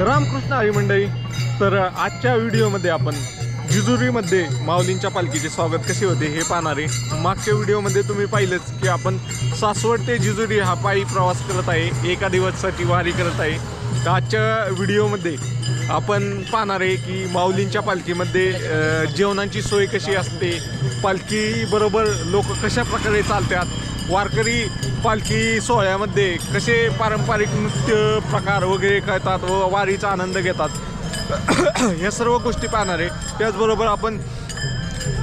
रामकृष्ण आई मंडळी तर आजच्या व्हिडिओमध्ये आपण जिजुरीमध्ये माऊलींच्या पालखीचे स्वागत कसे होते हे पाहणारे मागच्या व्हिडिओमध्ये तुम्ही पाहिलंच की आपण सासवड ते जिजुरी हा पायी प्रवास करत आहे एका दिवसासाठी वारी करत आहे. तर आजच्या व्हिडिओमध्ये आपण पाहणार आहे की माऊलींच्या पालखीमध्ये जेवणाची सोय कशी असते पालखीबरोबर लोक कशा प्रकारे चालतात वारकरी पालखी सोहळ्यामध्ये कसे पारंपरिक नृत्य प्रकार वगैरे करतात व वारीचा आनंद घेतात? ह्या सर्व गोष्टी पाहणार आहे त्याचबरोबर आपण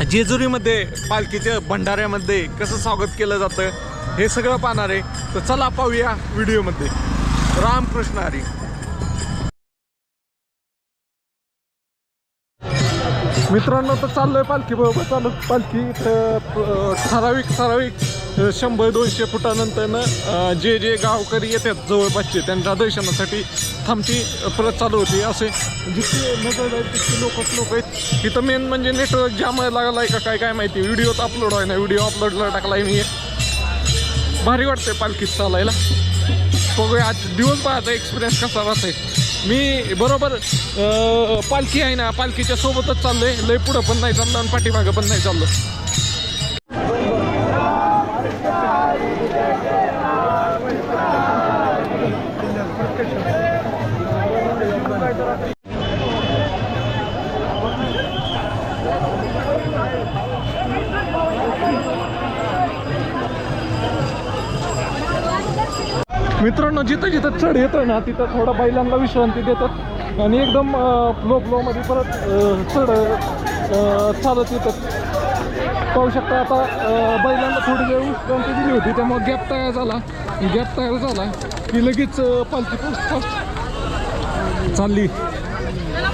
जेजुरीमध्ये पालखीच्या भंडाऱ्यामध्ये कसं स्वागत केलं जातं हे सगळं पाहणार. आहे तर चला पाहूया व्हिडिओमध्ये. रामकृष्ण हरी. मित्रांनो तर चाललोय पालखी बरोबर चालू पालखी इथं, ठराविक ठराविक शंभर दोनशे फुटानंतरनं जे जे गावकरी येतात जवळपासचे त्यांच्या दर्शनासाठी थांबती प्रत परत चालू होती. असे जितके नजर आहेत तितके लोकच लोक आहेत. इथं मेन म्हणजे नेटवर्क जाम लागला आहे का काय काय माहिती. व्हिडिओत अपलोड आहे ना व्हिडिओ अपलोडला टाकला आहे मी. भारी वाटते पालखीत चालायला. बघूया आज दिवस पाहायचा एक्सपिरियन्स कसा राहते मी बरोबर पालखी आहे ना पालखीच्या सोबतच चाललोय. लय पुढं पण नाही चाललं आणि पाठीमागं पण नाही चाललो. मित्रांनो जिथं जिथं चढ येतं ना तिथं थोडं बैलांना विश्रांती देतात. आणि एकदम फ्लो फ्लोमध्ये परत चढ चालत येतात. पाहू शकता आता बैलांना थोडी वेळ विश्रांती दिली होती त्यामुळे गॅप तयार झाला. गॅप तयार झाला की लगेच पालखी फास्ट चालली.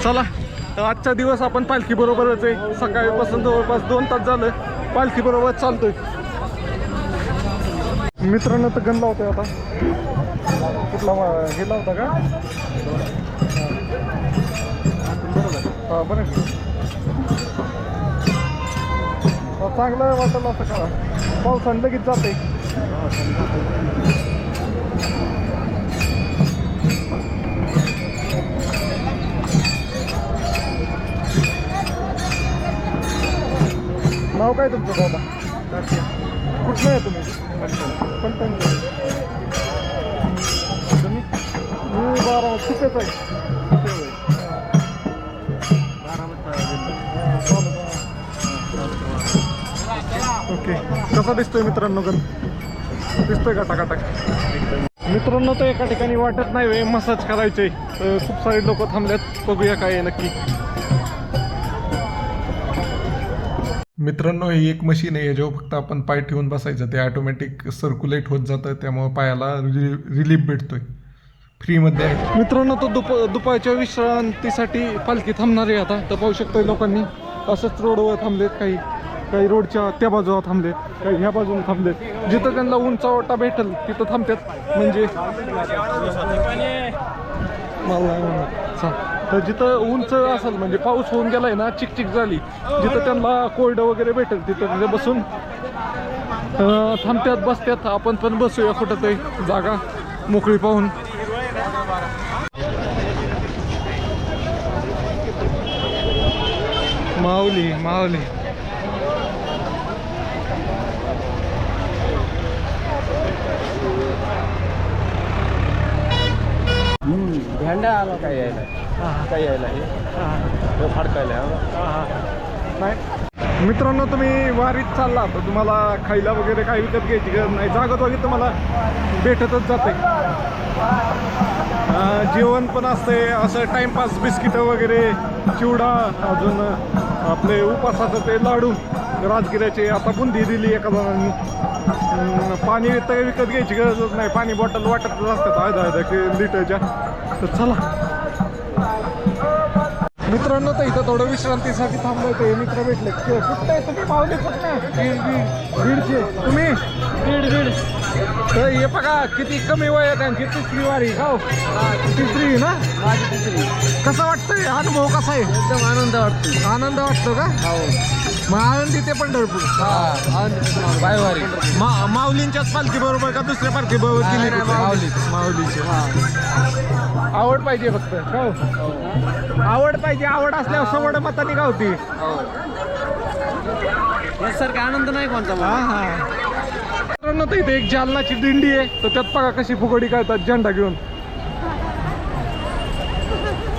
चला आजचा दिवस आपण पालखी बरोबरच आहे. सकाळीपासून जवळपास दोन तास झालं पालखी बरोबर चालतोय. मित्रांनो तर गण लावतोय आता. कुठला वा- लावता का? हा बरं चांगलं वाटलं असं करा. पावसाने लगेच जाते नाव काय तुमचं बाबा कुठलं आहे तुम्ही? पण तुम्ही मी बारा कुठेच आहे ओके. कसा दिसतोय मित्रांनो गण? दिसतोय का टाकाटाक? मित्रांनो तर एका ठिकाणी वाटत नाही वे मसाज करायचे खूप सारे लोक थांबल्यात. बघूया काय नक्की. मित्रांनो ही एक मशीन आहे याच्यावर फक्त आपण पाय ठेवून बसायचं. ते ऑटोमॅटिक सर्क्युलेट होत जातं त्यामुळे पायाला रिलीफ भेटतोय. फ्रीमध्ये आहे. मित्रांनो तो दुप दुपारच्या विश्रांतीसाठी पालखी थांबणार आहे आता. तर पाहू शकतोय लोकांनी असंच रोडवर थांबलेत काही काही रोडच्या त्या बाजूला थांबलेत काही ह्या बाजूला थांबलेत. जिथं त्यांना उंचा ओटा भेटेल तिथं थांबतात. म्हणजे मला तर जिथं उंच असेल म्हणजे पाऊस होऊन गेलाय ना चिकचिक झाली जिथं त्यांना कोरडं वगैरे भेटेल तिथं तिथे बसून थांबत्यात बसत्यात आपण पण बसूया कुठं तरी जागा मोकळी पाहून. माऊली माऊली. झेंडा आला काय यायला? काही यायला हे? फडकायला नाही. मित्रांनो तुम्ही वारीत चालला तर तुम्हाला खायला वगैरे काही विकत घ्यायची गरज नाही. जागत वगैरे तुम्हाला भेटतच जाते. जेवण पण असते असं टाइमपास बिस्किटं वगैरे चिवडा अजून आपले उपासाचं ते लाडू राजगिऱ्याचे. आता बुंदी दिली एका जणांनी. पाणी तर विकत घ्यायची गरजच नाही. पाणी बॉटल वाटतच असतात. अर्धा अर्धा लिटरच्या. तर चला. मित्रांनो तर इथं थोडं विश्रांतीसाठी थांबलोय ते मित्र भेटले. कुठं तुम्ही? पावले कुठं बीड बीड बीडचे तुम्ही? बीड बीड तर हे बघा किती कमी वय आहे त्यांची तिसरी वारी हो? तिसरी ना? माझी तिसरी. कसं वाटतंय? अनुभव कसा आहे? एकदम आनंद वाटतो आनंद वाटतो का? हो. मग आळंदी ते पंढरपूर बायवारी. मा- माऊलींच्याच पालखी बरोबर का दुसऱ्या पालखी बरोबर नाही, कुठे? माऊलीच. माऊलीची. आवड पाहिजे फक्त. हो? आवड पाहिजे. आवड असल्यावर सवड मतानी गावती. यासारखा आनंद नाही कोणता हा हा. मित्रांनो तर इथे एक जालनाची दिंडी आहे. तर त्यात बघा कशी फुगडी काढतात झेंडा घेऊन.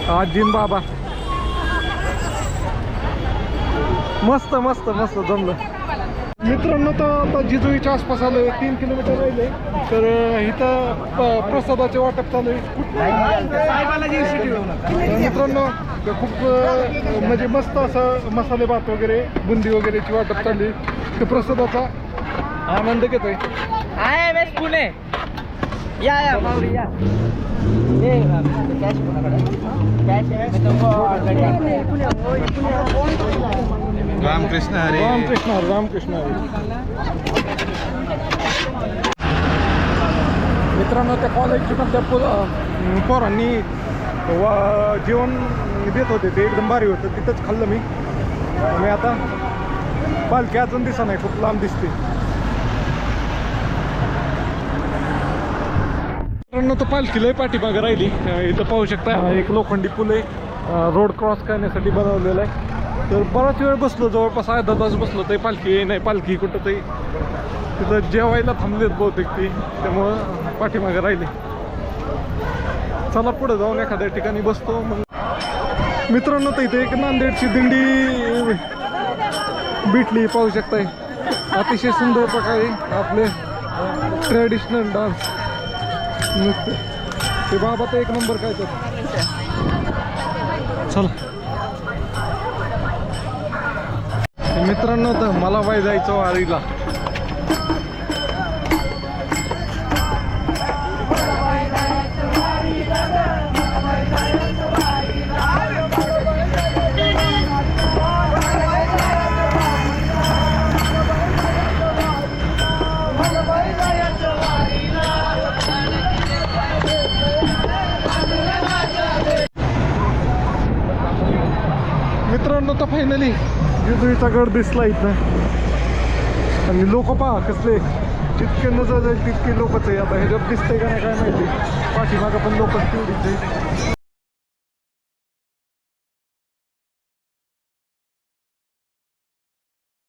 आजीन बाबा. मस्त मस्त मस्त जमलं. मित्रांनो तर आता जिजुईच्या आसपास आलोय. तीन किलोमीटर राहिले. तर इथं प- प्रसादाचे वाटप चालू आहे. तर मित्रांनो तर खूप अं, म्हणजे मस्त असं मसाले भात वगैरे बुंदी वगैरेची वाटप चालली तर प्रसादाचा आनंद घेतोय. आहे बेस पुणे. या या माऊली या. कॅश कोणाकडे? कॅश रामकृष्ण हरे. रामकृष्ण हरी रामकृष्ण हरी. मित्रांनो त्या कॉलेजची मधल्या पो- पोरांनी जेवण देत होते ते एकदम भारी होतं. तिथंच खाल्लं मी. मी आता पालखी अजून दिसा नाही खूप लांब दिसते. मित्रांनो तो पालखी लय पाठीमागं राहिली. इथं पाहू शकता हा एक लोखंडी पूल आहे. रोड क्रॉस करण्यासाठी बनवलेला आहे. तर बराच वेळ बसलो जवळपास अर्धा तास बसलो ते पालखी नाही पालखी कुठं तरी तिथं जेवायला थांबलेत बहुतेक ती त्यामुळं पाठीमागं राहिले. चला पुढे जाऊन एखाद्या ठिकाणी बसतो मग. मित्रांनो तर इथे एक नांदेडची दिंडी बिटली पाहू शकताय. अतिशय सुंदर प्रकारे आपले ट्रॅडिशनल डान्स नृत्य ते बाबा तर एक नंबर काय तर? चला. मित्रांनो तर मला पाय जायचं वारीला. मित्रांनो तर फायनली जेजुरीचा गड दिसला इथं. आणि लोक पहा कसले जितके नजर जाईल तितके लोकच आहे. आता ह्याच्यात दिसतंय का नाही काय माहिती. पाठीमागं पण लोकच तेवढीच आहे.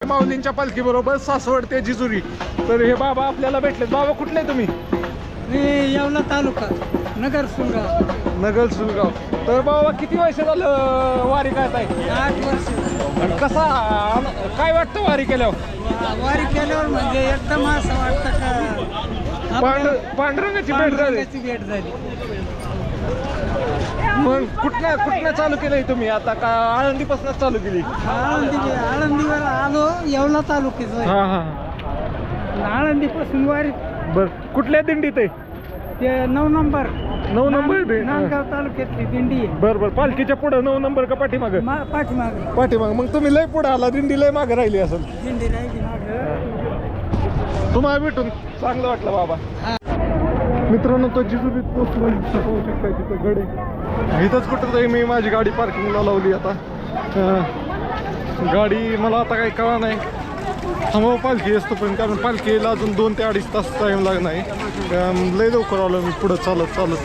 माऊलींच्या पालखी बरोबर सासवड ते जिजुरी. तर हे बाबा आपल्याला भेटले बाबा कुठले तुम्ही? येवला तालुका. नगर सुंगा नगल सुलगाव तर बाबा किती वर्ष झालं वारी करत आहे आठ वर्ष आणि कसा आन- काय वाटतं वारी केल्यावर? वारी केल्यावर म्हणजे एकदम असं वाटतं का पांढर पांडुरंगाची भेट झाली. पांडुरंगाची भेट झाली. मग कुठल्या कुठल्या चालू केलंय तुम्ही? आता का आळंदीपासूनच चालू केली? आळंदी आळंदीवर आलो येवला तालुक्याचं आहे. हा हा. आळंदीपासून वारी बर कुठल्या दिंडीत आहे? ते नऊ नंबर. नऊ नंबर आहे ते? नांदगाव तालुक्यातली दिंडी आहे. बर बर. पालखीच्या पुढे नऊ नंबर का पाठीमाग? मा- पाठीमागे. पाठीमाग. मग तुम्ही लय पुढे आला दिंडी लय मागे राहिली असेल. दिंडी राहिली मागं. तुम्हाला भेटून चांगलं वाटलं बाबा. मित्रांनो तो जिजुरीत पोचलो इथं पाहू शकता तिथं गड इथंच कुठं तरी मी माझी गाडी पार्किंगला लावली आता. अं, गाडी मला आता काही कळा नाही. थांबव पालखी असतो पण कारण पालखीला अजून दोन ते अडीच तास टाईम लागणार आहे. अं, लय लवकर आलो मी पुढं. चालत चालत.